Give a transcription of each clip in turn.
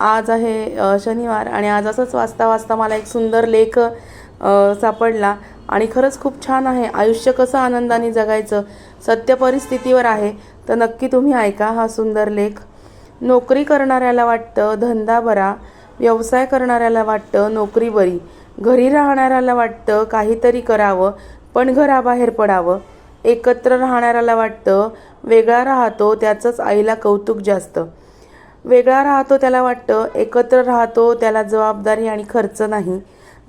आज आहे शनिवार आणि आज असंच वाचता वाचता मला एक सुंदर लेख सापडला. आणि खरंच खूप छान आहे. आयुष्य कसं आनंदाने जगायचं सत्य परिस्थितीवर आहे तर नक्की तुम्ही ऐका हा सुंदर लेख. नोकरी करणाऱ्याला वाटतं धंदा बरा व्यवसाय करणाऱ्याला वाटतं नोकरी बरी घरी राहणाऱ्याला वाटतं काहीतरी करावं पण घराबाहेर पडावं. एकत्र राहणाऱ्याला वाटतं वेगळा राहतो त्याचंच आईला कौतुक जास्त. वेगळा राहतो त्याला वाटतं एकत्र राहतो त्याला जबाबदारी आणि खर्च नाही.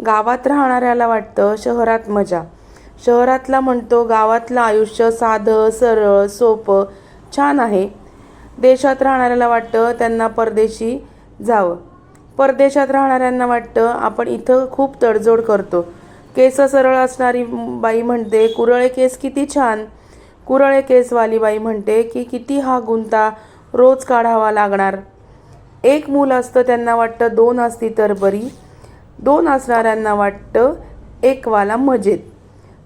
गावात राहणाऱ्याला वाटतं शहरात मजा. शहरातला म्हणतो गावातलं आयुष्य साधं सरळ सोपं छान आहे. देशात राहणाऱ्याला वाटतं त्यांना परदेशी जावं. परदेशात राहणाऱ्यांना वाटतं आपण इथं खूप तडजोड करतो. केस सरळ असणारी बाई म्हणते कुरळे केस किती छान. कुरळे केसवाली बाई म्हणते की किती हा गुंता रोज काढावा लागणार. एक मूल असतं त्यांना वाटतं दोन असती तर बरी. दोन असणाऱ्यांना वाटतं एक वाला मजेत.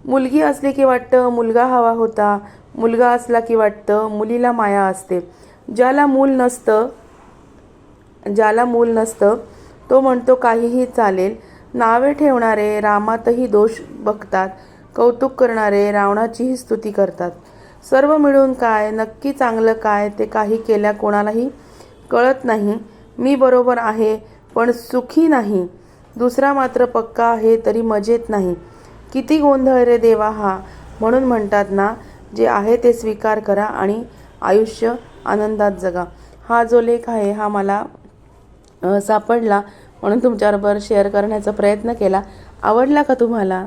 मुलगी असली की वाटतं मुलगा हवा होता. मुलगा असला की वाटतं मुलीला माया असते. ज्याला मूल नसतं ज्याला मूल नसतं तो म्हणतो काहीही चालेल. नावे ठेवणारे रामातही दोष बघतात. कौतुक करणारे रावणाचीही स्तुती करतात. सर्व मिळून काय नक्की चांगलं काय ते काही केल्या कोणालाही कळत नाही. मी बरोबर आहे पण सुखी नाही. दुसरा मात्र पक्का आहे तरी मजेत नाही. किती गोंधळ रे देवा हा म्हणून म्हणतात ना जे आहे ते स्वीकार करा आणि आयुष्य आनंदात जगा. हा जो लेख आहे हा मला सापडला म्हणून तुमच्याबरोबर शेअर करण्याचा प्रयत्न केला. आवडला का तुम्हाला?